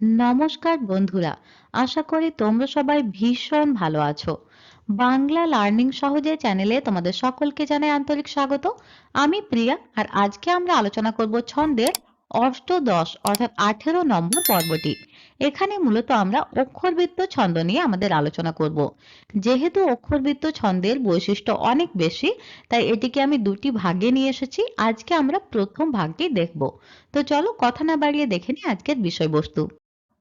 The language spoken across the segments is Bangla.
নমস্কার বন্ধুরা, আশা করি তোমরা সবাই ভীষণ ভালো আছো। বাংলা লার্নিং সহজে চ্যানেলে তোমাদের সকলকে জানাই আন্তরিক স্বাগত। আমি প্রিয়া, আর আজকে আমরা আলোচনা করব ছন্দের অষ্টদশ, অর্থাৎ আঠেরো নম্বর পর্বটি। এখানে মূলত আমরা অক্ষরবৃত্ত ছন্দ নিয়ে আমাদের আলোচনা করব। যেহেতু অক্ষরবৃত্ত ছন্দের বৈশিষ্ট্য অনেক বেশি, তাই এটিকে আমি দুটি ভাগে নিয়ে এসেছি। আজকে আমরা প্রথম ভাগটি দেখব। তো চলো কথা না বাড়িয়ে দেখে নিই আজকের বিষয়বস্তু।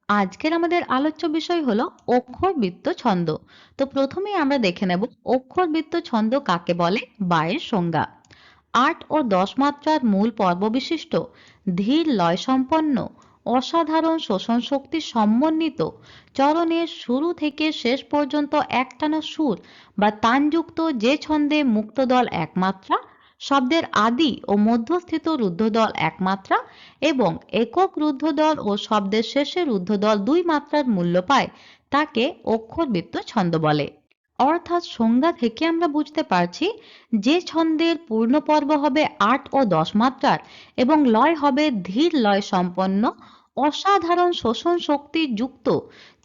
আজকের আমাদের আলোচ্য বিষয় হলো অক্ষরবৃত্ত ছন্দ। তো প্রথমেই আমরা দেখে নেব অক্ষরবৃত্ত ছন্দ কাকে বলে? বা এর সংজ্ঞা। আট ও দশ মাত্রার মূল পর্ব বিশিষ্ট, ধীর লয় সম্পন্ন অসাধারণ শোষণ শক্তি সমন্বিত, চরণের শুরু থেকে শেষ পর্যন্ত একটানা সুর বা তানযুক্ত যে ছন্দে মুক্তদল একমাত্রা শব্দের আদি ও মধ্যস্থিত রুদ্ধদল এক মাত্রা এবং একক রুদ্ধদল ও শব্দের শেষে রুদ্ধদল দুই মাত্রার মূল্য পায়, তাকে অক্ষরবৃত্ত ছন্দ বলে। অর্থাৎ সংজ্ঞা থেকে আমরা বুঝতে পারছি যে ছন্দের পূর্ণ পর্ব হবে আট ও দশ মাত্রার এবং লয় হবে ধীর লয় সম্পন্ন, অসাধারণ শোষণ শক্তি যুক্ত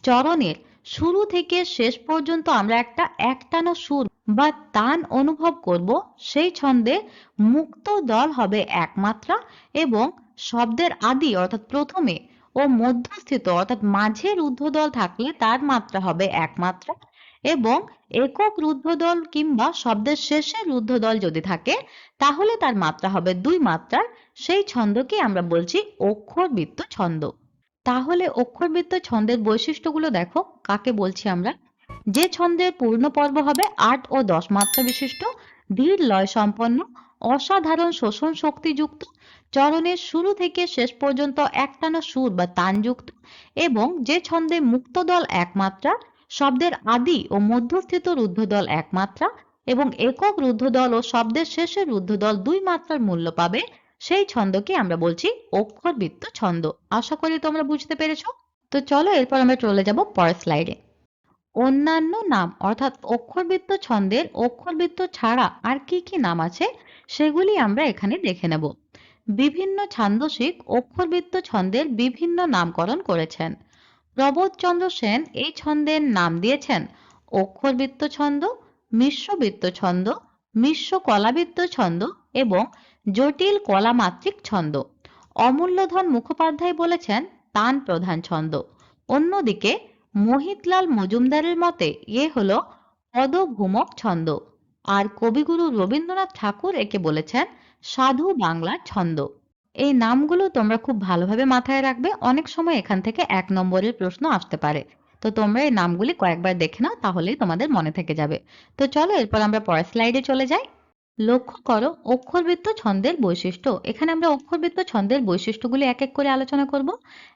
চরণের শুরু থেকে শেষ পর্যন্ত আমরা একটা একটানা সুর বা তান অনুভব করব, সেই ছন্দে মুক্ত দল হবে একমাত্রা এবং শব্দের আদি অর্থাৎ প্রথমে ও মধ্যস্থিত অর্থাৎ মাঝে রুদ্ধদল থাকলে তার মাত্রা হবে একমাত্রা এবং একক রুদ্ধদল কিংবা শব্দের শেষে রুদ্ধদল যদি থাকে, তাহলে তার মাত্রা হবে দুই মাত্রার। সেই ছন্দকে আমরা বলছি অক্ষরবৃত্ত ছন্দ। তাহলে অক্ষরবৃত্ত ছন্দের বৈশিষ্ট্যগুলো দেখো, কাকে বলছি আমরা? যে ছন্দের পূর্ণ পর্ব হবে আট ও দশ মাত্রা বিশিষ্ট, ধীর লয় সম্পন্ন, অসাধারণ শোষণ শক্তিযুক্ত, চরণের শুরু থেকে শেষ পর্যন্ত একটানা সুর বা তানযুক্ত এবং যে ছন্দে মুক্তদল একমাত্রা, শব্দের আদি ও মধ্যস্থিত রুদ্ধদল একমাত্রা এবং একক রুদ্ধদল ও শব্দের শেষে রুদ্ধদল দুই মাত্রার মূল্য পাবে সেই ছন্দকে আমরা বলছি অক্ষরবৃত্ত ছন্দ। আশা করি তোমরা বুঝতে পেরেছ। তো চলো এরপর আমরা চলে যাব পরের স্লাইডে। অন্যান্য নাম, অর্থাৎ অক্ষরবৃত্ত ছন্দের অক্ষরবৃত্ত ছাড়া আর কি কি নাম আছে, সেগুলি আমরা এখানে দেখে নেব। বিভিন্ন ছান্দসিক অক্ষরবৃত্ত ছন্দের বিভিন্ন নামকরণ করেছেন। প্রবোধচন্দ্র সেন এই ছন্দের নাম দিয়েছেন। অক্ষরবৃত্ত ছন্দ, মিশ্রবৃত্ত ছন্দ মিশ্র কলাবৃত্ত ছন্দ এবং জটিল কলামাত্রিক ছন্দ। অমূল্যধন মুখোপাধ্যায় বলেছেন, তান প্রধান ছন্দ। অন্যদিকে, মোহিতলাল মজুমদারের মতে, এ হলো পদভূমক ছন্দ। আর কবিগুরু রবীন্দ্রনাথ ঠাকুর একে বলেছেন, সাধু বাংলার ছন্দ। এই নামগুলো তোমরা খুব ভালোভাবে মাথায় রাখবে, অনেক সময় এখান থেকে এক নম্বরের প্রশ্ন আসতে পারে। তো তোমরা এই নামগুলি কয়েকবার দেখে নাও, তাহলেই তোমাদের মনে থেকে যাবে। তো চলো, এরপর আমরা পরের স্লাইডে চলে যাই। লক্ষ্য করো, অক্ষরবৃত্ত ছন্দের বৈশিষ্ট্য। এখানে আমরা অক্ষরবৃত্ত ছন্দের বৈশিষ্ট্যগুলি এক এক করে আলোচনা করব।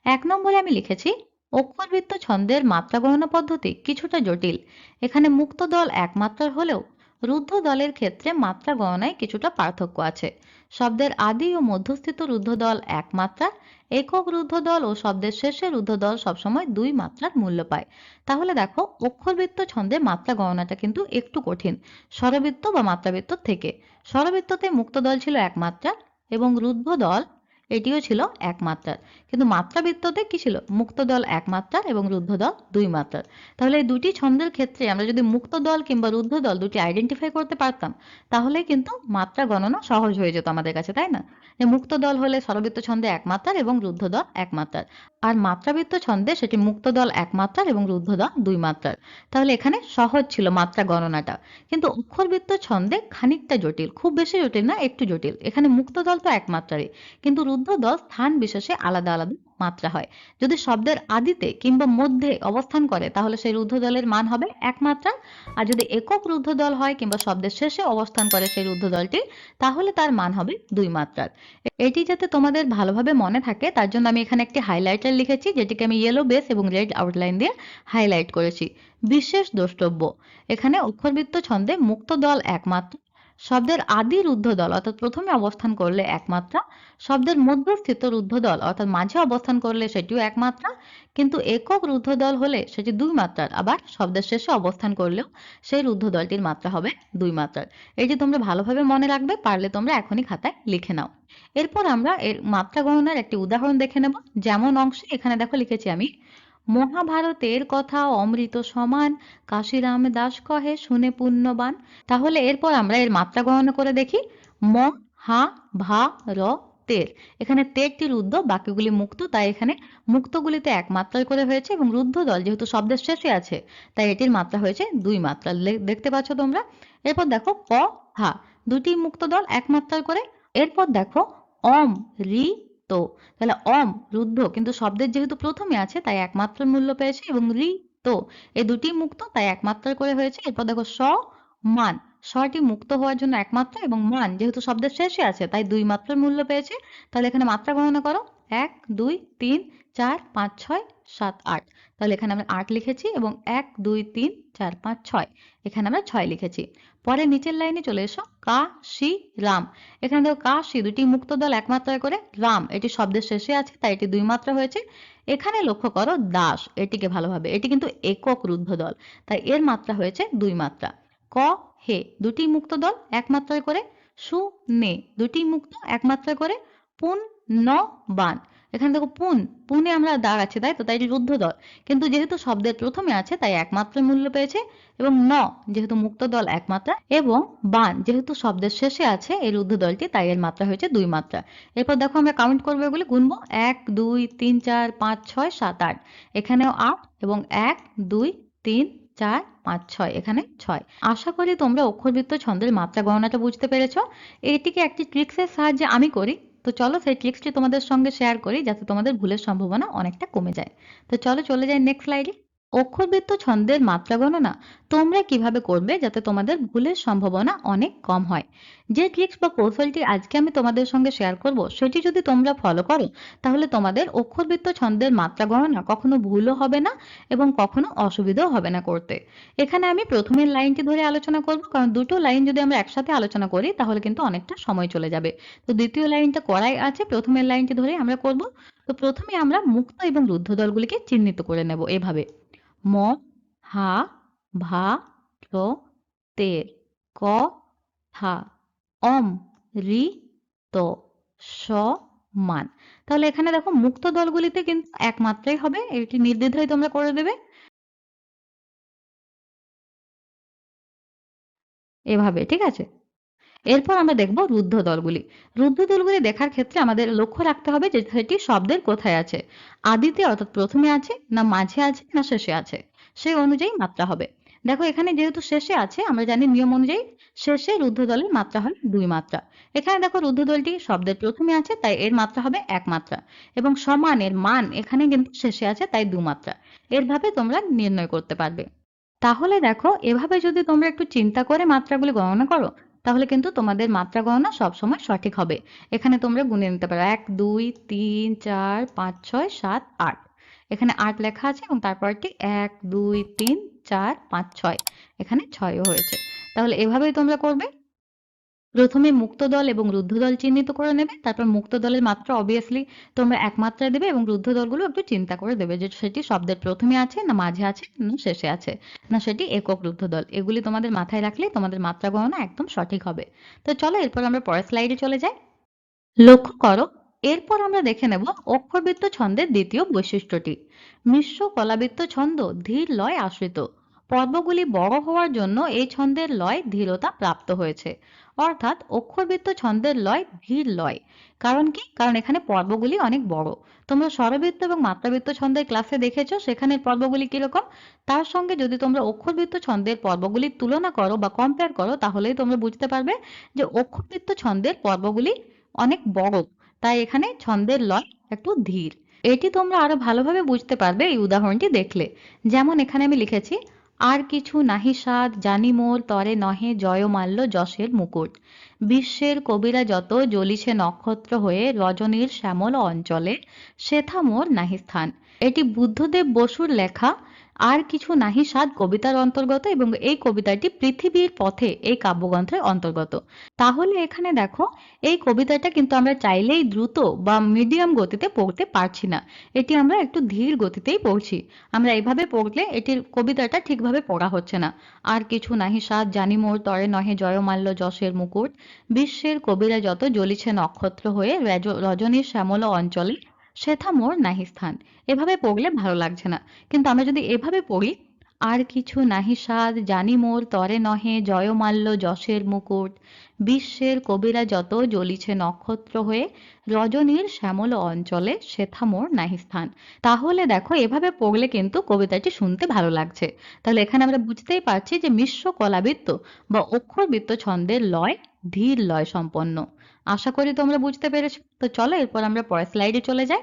এক নম্বরে আমি লিখেছি, অক্ষরবৃত্ত ছন্দের মাত্রা গণনা পদ্ধতি কিছুটা জটিল। এখানে মুক্ত দল এক মাত্রার হলেও রুদ্ধ দলের ক্ষেত্রে মাত্রা গণনায় কিছুটা পার্থক্য আছে। শব্দের আদি ও মধ্যস্থিত রুদ্ধ দল এক মাত্রার একক রুদ্ধ দল ও শব্দের শেষে রুদ্ধ দল সবসময় দুই মাত্রার মূল্য পায়। তাহলে দেখো, অক্ষরবৃত্ত ছন্দে মাত্রা গণনাটা কিন্তু একটু কঠিন, স্বরবৃত্ত বা মাত্রাবৃত্ত থেকে। স্বরবৃত্ততে মুক্ত দল ছিল এক মাত্রার এবং রুদ্ধ দল এটিও ছিল এক মাত্রার। কিন্তু মাত্রাবৃত্ততে কি ছিল? মুক্ত দল এক মাত্রার এবং রুদ্ধ দল দুই মাত্রার তাহলে এই দুটি ছন্দের ক্ষেত্রে আমরা যদি মুক্ত দল কিংবা রুদ্ধ দল দুটি আইডেন্টিফাই করতে পারতাম, তাহলে কিন্তু মাত্রা গণনা সহজ হয়ে যেত আমাদের কাছে, তাই না? যে মুক্ত দল হলে স্বরবৃত্ত ছন্দে এক মাত্রার এবং রুদ্ধ দল এক মাত্রার আর মাত্রাবৃত্ত ছন্দে সেটি মুক্ত দল এক মাত্রার এবং রুদ্ধ দল দুই মাত্রার তাহলে এখানে সহজ ছিল মাত্রা গণনাটা। কিন্তু অক্ষরবৃত্ত ছন্দে খানিকটা জটিল, খুব বেশি জটিল না, একটু জটিল। এখানে মুক্ত দল তো এক মাত্রারই কিন্তু রুদ্ধ দল স্থান বিশেষে আলাদা আলাদা মাত্রা হয়। যদি শব্দের আদিতে কিংবা মধ্যে অবস্থান করে, তাহলে সেই রুদ্ধ দলের মান হবে এক মাত্রা। আর যদি একক রুদ্ধ দল হয় কিংবা শব্দের শেষে অবস্থান করে সেই রুদ্ধ দলটি তাহলে তার মান হবে দুই মাত্রার এটি যাতে তোমাদের ভালোভাবে মনে থাকে, তার জন্য আমি এখানে একটি হাইলাইটার লিখেছি, যেটিকে আমি ইয়েলো বেস এবং রেড আউটলাইন দিয়ে হাইলাইট করেছি। বিশেষ দ্রষ্টব্য, এখানে অক্ষরবৃত্ত ছন্দে মুক্ত দল একমাত্র শব্দের আদি রুদ্ধদল অর্থাৎ প্রথমে অবস্থান করলে এক মাত্রা শব্দের মধ্যস্থিত রুদ্ধদল অর্থাৎ মাঝে অবস্থান করলে সেটিও এক মাত্রা কিন্তু একক রুদ্ধদল হলে সেটি দুই মাত্রার আবার শব্দের শেষে অবস্থান করলেও সেই রুদ্ধদলটির মাত্রা হবে দুই মাত্রার যে তোমরা ভালোভাবে মনে রাখবে, পারলে তোমরা এখনই খাতায় লিখে নাও। এরপর আমরা এর মাত্রা গণনার একটি উদাহরণ দেখে নেব। যেমন অংশে এখানে দেখো লিখেছি আমি মহাভারতের কথা অমৃত সমান, কাশিরাম দাস কহে শুনে পুণ্যবান। তাহলে এরপর আমরা এর মাত্রা গণনা করে দেখি। ম হা, ভা, র, তের। এখানে তেরটি রুদ্ধ, বাকিগুলি মুক্ত। তাই এখানে মুক্তগুলিতে এক মাত্রায় করে হয়েছে এবং রুদ্ধ দল যেহেতু শব্দের শেষে আছে, তাই এটির মাত্রা হয়েছে দুই মাত্রা। দেখতে পাচ্ছ তোমরা? এরপর দেখো ক, হা। দুটি মুক্ত দল এক মাত্রায় করে। এরপর দেখো অম, রি তো তাহলে অম, রুদ্ধ কিন্তু শব্দের যেহেতু প্রথমে আছে, তাই একমাত্র মূল্য পেয়েছে এবং রি, তো। এই দুটি মুক্ত, তাই একমাত্র করে হয়েছে। এরপর দেখো স, মান। স্বটি মুক্ত হওয়ার জন্য একমাত্র এবং মান যেহেতু শব্দের শেষে আছে, তাই দুই মাত্রার মূল্য পেয়েছে। তাহলে এখানে মাত্রা গণনা করো। এক, দুই, তিন, চার, পাঁচ, ছয়, সাত, আট। তাহলে এখানে আমরা আট লিখেছি এবং এক, দুই, তিন, চার, পাঁচ, ছয়। এখানে আমরা ছয় লিখেছি। পরে নিচের লাইনে চলে এসো। কা, শি, রাম। এখানে দেখো কা, শি দুটি মুক্ত দল এক মাত্রায় করে। রাম এটি শব্দের শেষে আছে, তাই এটি দুই মাত্রা হয়েছে। এখানে লক্ষ্য করো দাস, এটিকে ভালোভাবে। এটি কিন্তু একক রুদ্ধ দল, তাই এর মাত্রা হয়েছে দুই মাত্রা। ক, হে, দুটি মুক্ত দল এক মাত্রায় করে। সু, নে, দুটি মুক্ত এক মাত্রায় করে। পুন ন বান। এখানে দেখো পুন, পুনে আমরা দাগ আছে, তাই তো? তাই রুদ্ধ দল কিন্তু যেহেতু শব্দের প্রথমে আছে, তাই একমাত্র মূল্য পেয়েছে। এবং ন, যেহেতু মুক্ত দল এক মাত্রা এবং বান, যেহেতু শব্দের শেষে আছে এই রুদ্ধ দলটি তাই এর মাত্রা হয়েছে দুই মাত্রা। এরপর দেখো আমরা কাউন্ট করব এগুলি, গুনবো। এক, দুই, তিন, চার, পাঁচ, ছয়, সাত, আট। এখানেও আট এবং এক, দুই, তিন, চার, পাঁচ, ছয়, এখানে ছয়। আশা করি তোমরা অক্ষরবৃত্ত ছন্দের মাত্রা গণনাটা বুঝতে পেরেছ। এটিকে একটি ট্রিক্সের সাহায্যে আমি করি। তো চলো সেই ট্রিক্সটি তোমাদের সঙ্গে শেয়ার করি যাতে তোমাদের ভুলের সম্ভাবনা অনেকটা কমে যায়। তো চলো চলে যাই নেক্সট স্লাইডে অক্ষরবৃত্ত ছন্দের মাত্রা গণনা তোমরা কীভাবে করবে যাতে তোমাদের ভুলের সম্ভাবনা অনেক কম হয়? যে ট্রিক্স বা কৌশলটি আজকে আমি তোমাদের সঙ্গে শেয়ার করব, সেটি যদি তোমরা ফলো করো, তাহলে তোমাদের অক্ষরবৃত্ত ছন্দের মাত্রা গণনা কখনো ভুলও হবে না এবং কখনো অসুবিধাও হবে না করতে। এখানে আমি প্রথমের লাইনটি ধরে আলোচনা করব, কারণ দুটো লাইন যদি আমরা একসাথে আলোচনা করি, তাহলে কিন্তু অনেকটা সময় চলে যাবে। তো দ্বিতীয় লাইনটা করাই আছে, প্রথমের লাইনটি ধরে আমরা করব। তো প্রথমে আমরা মুক্ত এবং রুদ্ধ দলগুলিকে চিহ্নিত করে নেব এভাবে। ম, হা, ভা র তের ক, থা, অম, রি, ত, স, মান। তাহলে এখানে দেখো মুক্ত দলগুলিতে কিন্তু একমাত্রাই হবে, এটি নির্দ্বিধায় তোমরা করে দেবে। এভাবে, ঠিক আছে? এরপর আমরা দেখব রুদ্ধ দলগুলি। রুদ্ধ দলগুলি দেখার ক্ষেত্রে আমাদের লক্ষ্য রাখতে হবে যে সেটি শব্দের কোথায় আছে। আদিতে অর্থাৎ প্রথমে আছে, না মাঝে আছে, না শেষে আছে। সেই অনুযায়ী মাত্রা হবে। দেখো, এখানে যেহেতু শেষে আছে, আমরা জানি নিয়ম অনুযায়ী শেষে রুদ্ধ দলের মাত্রা হয় দুই মাত্রা। এখানে দেখো, রুদ্ধ দলটি শব্দের প্রথমে আছে, তাই এর মাত্রা হবে এক মাত্রা। এবং সমানের মান এখানে কিন্তু শেষে আছে, তাই দু মাত্রা। এরভাবে তোমরা নির্ণয় করতে পারবে। তাহলে দেখো, এভাবে যদি তোমরা একটু চিন্তা করে মাত্রাগুলি গণনা করো তাহলে কিন্তু তোমাদের মাত্রা গণনা সবসময় সঠিক হবে। এখানে তোমরা গুনে নিতে পারো। এক, দুই, তিন, চার, পাঁচ, ছয়, সাত, আট। এখানে আট লেখা আছে এবং তারপরটি এক, দুই, তিন, চার, পাঁচ, ছয়। এখানে ছয়ও হয়েছে। তাহলে এভাবেই তোমরা করবে। প্রথমে মুক্ত দল এবং রুদ্ধ দল চিহ্নিত করে নেবে, তারপর মুক্ত দলের মাত্রা অবভিয়াসলি তোমরা এক মাত্রায় দেবে এবং রুদ্ধ দলগুলো একটু চিন্তা করে দেবে যে সেটি শব্দের প্রথমে আছে না মাঝে আছে না শেষে আছে, না সেটি একক রুদ্ধ দল। এগুলি তোমাদের মাথায় রাখলে তোমাদের মাত্রা গণনা একদম সঠিক হবে। তো চলো এরপর আমরা পরের স্লাইডে চলে যাই। লক্ষ্য করো, এরপর আমরা দেখে নেব অক্ষরবৃত্ত ছন্দের দ্বিতীয় বৈশিষ্ট্যটি। মিশ্র কলাবৃত্ত ছন্দ ধীর লয় আশ্রিত। পর্বগুলি বড় হওয়ার জন্য এই ছন্দের লয় ধীরতা প্রাপ্ত হয়েছে। অর্থাৎ অক্ষরবৃত্ত ছন্দের লয় ধীর লয়। কারণ কি? কারণ এখানে পর্বগুলি অনেক বড়। তোমরা স্বরবৃত্ত এবং মাত্রাবৃত্ত ছন্দের ক্লাসে দেখেছ সেখানে পর্বগুলি কীরকম? তার সঙ্গে যদি তোমরা অক্ষরবৃত্ত ছন্দের পর্বগুলির তুলনা করো বা কম্পেয়ার করো, তাহলেই তোমরা বুঝতে পারবে যে অক্ষরবৃত্ত ছন্দের পর্বগুলি অনেক বড়। তাই এখানে ছন্দের লয় একটু ধীর। এটি তোমরা আরও ভালোভাবে বুঝতে পারবে এই উদাহরণটি দেখলে। যেমন এখানে আমি লিখেছি আর কিছু নাহি সাদ জানি মোর তরে নহে জয় মাল্য যশের মুকুট। বিশ্বের কবিরা যত জ্বলিছে নক্ষত্র হয়ে রজনীর শ্যামল অঞ্চলে, সেথা মোর নাহি স্থান। এটি বুদ্ধদেব বসুর লেখা, আর কিছু নাহি সাত কবিতার অন্তর্গত এবং এই কবিতাটি পৃথিবীর পথে এই কাব্যগ্রন্থের অন্তর্গত। তাহলে এখানে দেখো, এই কবিতাটা কিন্তু আমরা চাইলেই দ্রুত বা মিডিয়াম গতিতে পড়তে পারছি না। এটি আমরা একটু ধীর গতিতেই পড়ছি। আমরা এভাবে পড়লে এটির কবিতাটা ঠিকভাবে পড়া হচ্ছে না। আর কিছু নাহি সাত জানি মোর তরে নহে জয়মাল্য যশের মুকুট। বিশ্বের কবিরা যত জ্বলিছে নক্ষত্র হয়ে রেজ- রজনীর শ্যামল অঞ্চলে সেথা মোর নাহি স্থান। এভাবে পড়লে ভালো লাগছে না। কিন্তু আমরা যদি এভাবে পড়ি, আর কিছু নাহি সাদ জানি মোর তরে নহে জয়মাল্য যশের মুকুট। বিশ্বের কবিরা যত জ্বলিছে নক্ষত্র হয়ে, রজনীর শ্যামল অঞ্চলে সেথা মোর নাহি স্থান। তাহলে দেখো, এভাবে পড়লে কিন্তু কবিতাটি শুনতে ভালো লাগছে। তাহলে এখানে আমরা বুঝতেই পারছি যে মিশ্র কলাবৃত্ত বা অক্ষরবৃত্ত ছন্দের লয়, ধীর লয় সম্পন্ন। আশা করি তোমরা বুঝতে পেরেছ। তো চলো, এরপর আমরা পরের স্লাইডে চলে যাই।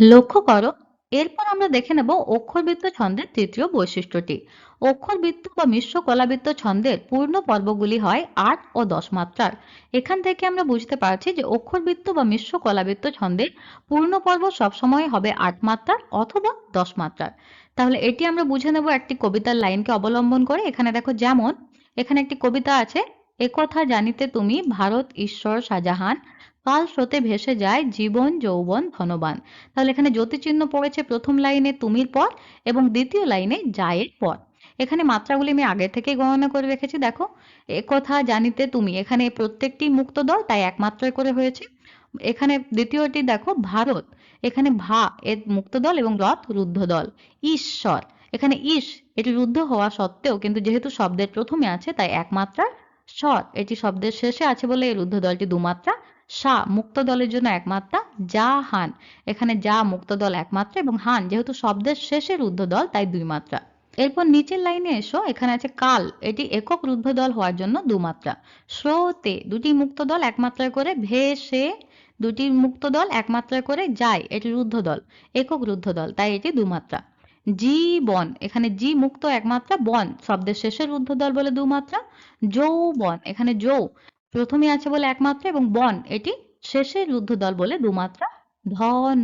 লক্ষ্য করো, এরপর আমরা দেখে নেব অক্ষরবৃত্ত ছন্দের তৃতীয় বৈশিষ্ট্যটি। অক্ষরবৃত্ত বা মিশ্র কলাবৃত্ত ছন্দের পূর্ণ পর্বগুলি হয় আট ও দশ মাত্রার। এখান থেকে আমরা বুঝতে পারছি যে অক্ষরবৃত্ত বা মিশ্র কলাবৃত্ত ছন্দের পূর্ণ পর্ব সবসময় হবে আট মাত্রার অথবা দশ মাত্রার। তাহলে এটি আমরা বুঝে নেব একটি কবিতার লাইনকে অবলম্বন করে। এখানে দেখো যেমন, এখানে একটি কবিতা আছে একথা জানিতে তুমি ভারত ঈশ্বর শাহজাহান, কাল স্রোতে ভেসে যায় জীবন, যৌবন, ধনবান। তাহলে এখানে জ্যোতিচিহ্ন পড়েছে প্রথম লাইনে তুমির পর এবং দ্বিতীয় লাইনে যায়ের পর। এখানে মাত্রাগুলি আমি আগে থেকেই গণনা করে রেখেছি, দেখো। একথা জানিতে তুমি, এখানে প্রত্যেকটি মুক্ত দল তাই এক মাত্রায় করে হয়েছে। এখানে দ্বিতীয়টি দেখো, ভারত। এখানে ভা এর মুক্ত দল এবং রথ রুদ্ধ দল। ঈশ্বর। এখানে ইস এটি রুদ্ধ হওয়া সত্ত্বেও, কিন্তু যেহেতু শব্দের প্রথমে আছে, তাই এক মাত্রার এটি শব্দের শেষে আছে বলে এই রুদ্ধ দলটি দুমাত্রা। সা, মুক্ত দলের জন্য এক মাত্রা যা হান, এখানে যা মুক্ত দল এক মাত্রা এবং হান, যেহেতু শব্দের শেষে রুদ্ধ দল, তাই দুই মাত্রা এরপর নিচের লাইনে এসো, এখানে আছে কাল, এটি একক রুদ্ধ দল হওয়ার জন্য দুমাত্রা। স্রোতে দুটি মুক্ত দল এক মাত্রায় করে ভেসে দুটি মুক্ত দল এক মাত্রায় করে যায় এটি রুদ্ধ দল, একক রুদ্ধ দল, তাই এটি দুমাত্রা। জীবন। এখানে জি মুক্ত একমাত্রা বন। শব্দের শেষের ঊর্ধ্বদল দল বলে দুমাত্রা যৌবন। এখানে যৌ। প্রথমে আছে বলে একমাত্রা এবং বন। এটি শেষের রুদ্ধ দল বলে দুমাত্রা ধ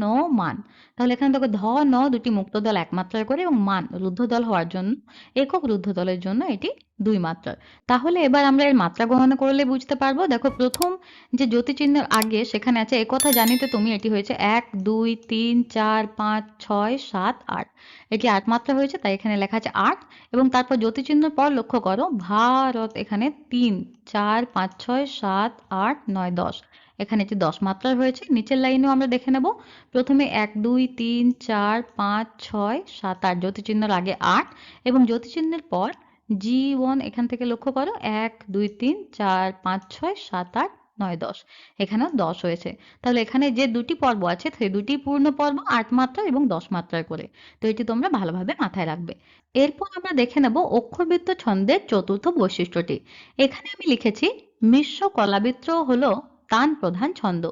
ন মান তাহলে এখানে দেখো ধ ন দুটি মুক্ত দল এক মাত্রায় করে এবং মান রুদ্ধ দল হওয়ার জন্য, একক রুদ্ধ দলের জন্য এটি দুই মাত্রার। তাহলে এবার আমরা এর মাত্রা গণনা করলে বুঝতে পারব, দেখো প্রথম যে জ্যোতি চিহ্নের আগে সেখানে আছে একথা জানিতে তুমি এটি হয়েছে এক, দুই, তিন, চার, পাঁচ, ছয়, সাত, আট। এটি আট মাত্রা হয়েছে, তাই এখানে লেখা আছে আট। এবং তারপর জ্যোতি চিহ্নের পর লক্ষ্য করো, ভারত এখানে তিন, চার, পাঁচ, ছয়, সাত, আট, নয়, দশ। এখানে যে দশ মাত্রার হয়েছে নিচের লাইনেও আমরা দেখে নেব। প্রথমে এক, দুই, তিন, চার, পাঁচ, ছয়, সাত, আট জ্যোতিচিহ্নের আগে আট এবং জ্যোতিচিহ্নের পর জি ওয়ান এখান থেকে লক্ষ্য করো, এক, দুই, তিন, চার, পাঁচ, ছয়, সাত, আট, নয়, দশ। এখানেও দশ হয়েছে। তাহলে এখানে যে দুটি পর্ব আছে, সেই দুটি পূর্ণ পর্ব আট মাত্রা এবং দশ মাত্রায় করে। তো এটি তোমরা ভালোভাবে মাথায় রাখবে। এরপর আমরা দেখে নেব অক্ষরবৃত্ত ছন্দের চতুর্থ বৈশিষ্ট্যটি। এখানে আমি লিখেছি, মিশ্র কলাবৃত্ত হলো তান প্রধান ছন্দ।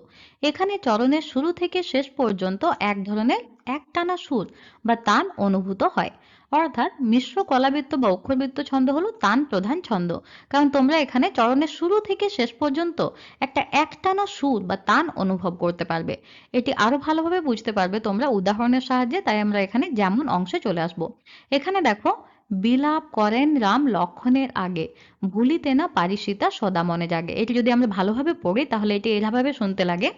এখানে চরণের শুরু থেকে শেষ পর্যন্ত এক ধরনের একটানা সুর বা তান অনুভূত হয়। অর্থাৎ মিশ্র কলাবৃত্ত বা অক্ষরবৃত্ত ছন্দ হলো তান প্রধান ছন্দ। কারণ তোমরা এখানে চরণের শুরু থেকে শেষ পর্যন্ত একটা একটানা সুর বা তান অনুভব করতে পারবে। এটি আরও ভালোভাবে বুঝতে পারবে তোমরা উদাহরণের সাহায্যে, তাই আমরা এখানে যেমন অংশে চলে আসব। এখানে দেখো বিলাপ করেন রাম লক্ষণের আগে। ভুলিতে না পারি সীতা সদা মনে জাগে। এটি যদি আমরা ভালোভাবে পড়ি, তাহলে এটি এভাবে শুনতে লাগে।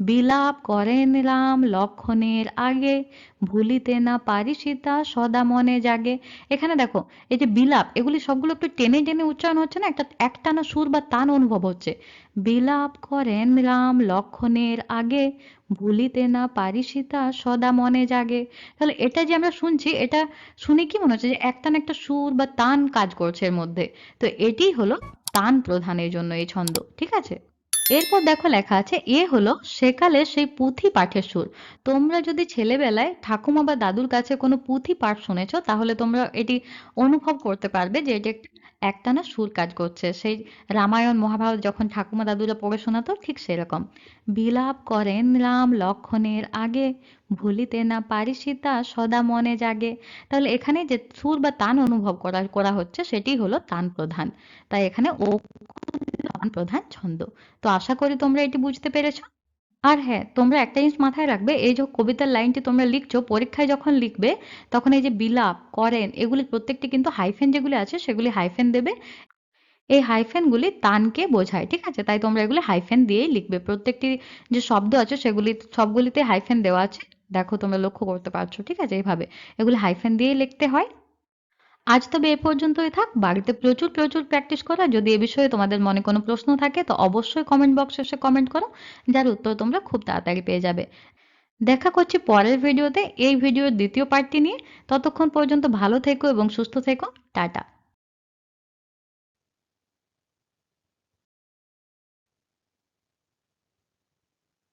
বিলাপ করেন রাম লক্ষণের আগে, ভুলিতে না পারি সীতা সদা মনে জাগে। এখানে দেখো, এই যে বিলাপ, এগুলি সবগুলো একটু টেনে টেনে উচ্চারণ হচ্ছে না? একটা, একটানা সুর বা তান অনুভব হচ্ছে। বিলাপ করেন রাম লক্ষণের আগে ভুলিতে না পারি সীতা, সদা মনে জাগে। তাহলে এটা যে আমরা শুনছি, এটা শুনে কি মনে হচ্ছে যে একটা না একটা সুর বা তান কাজ করছে এর মধ্যে? তো এটি হলো তান প্রধানের জন্য এই ছন্দ, ঠিক আছে? এরপর দেখো লেখা আছে, এ হলো সেকালে সেই পুঁথি পাঠের সুর। তোমরা যদি ছেলেবেলায় ঠাকুমা বা দাদুর কাছে কোনো পুঁথি পাঠ শুনেছো, তাহলে তোমরা এটি অনুভব করতে পারবে যে এটি একটা একটানা সুর কাজ করছে। সেই রামায়ণ, মহাভারত যখন ঠাকুমা দাদুরা পড়ে শোনাতো, ঠিক সেরকম। বিলাপ করেন রাম লক্ষণের আগে, ভুলিতে না পারি সীতা সদা মনে জাগে। তাহলে এখানে যে সুর বা তান অনুভব করা করা হচ্ছে, সেটি হলো তান প্রধান। তাই এখানে ও প্রধান ছন্দ। তো আশা করি তোমরা এটি বুঝতে পেরেছ। আর হ্যাঁ তোমরা একটা জিনিস মাথায় রাখবে, এই যে কবিতার লাইনটি তোমরা লিখছো, পরীক্ষায় যখন লিখবে, তখন এই যে বিলাপ, করেন এগুলি প্রত্যেকটি কিন্তু হাইফেন যেগুলি আছে, সেগুলি হাইফেন দেবে। এই হাইফেনগুলি তানকে বোঝায়, ঠিক আছে? তাই তোমরা এগুলি হাইফেন দিয়েই লিখবে। প্রত্যেকটি যে শব্দ আছে, সেগুলি, সবগুলিতে হাইফেন দেওয়া আছে। দেখো তোমরা লক্ষ্য করতে পারছ, ঠিক আছে? এইভাবে। এগুলি হাইফেন দিয়েই লিখতে হয়। আজ তবে এ পর্যন্তই থাক। বাড়িতে প্রচুর প্রচুর প্র্যাকটিস করা। যদি এ বিষয়ে তোমাদের মনে কোনো প্রশ্ন থাকে, তো অবশ্যই কমেন্ট বক্সে এসে কমেন্ট করো। যার উত্তর তোমরা খুব তাড়াতাড়ি পেয়ে যাবে। দেখা করছি পরের ভিডিওতে এই ভিডিওর দ্বিতীয় পার্টটি নিয়ে। ততক্ষণ পর্যন্ত ভালো থেকো এবং সুস্থ থেকো। টাটা।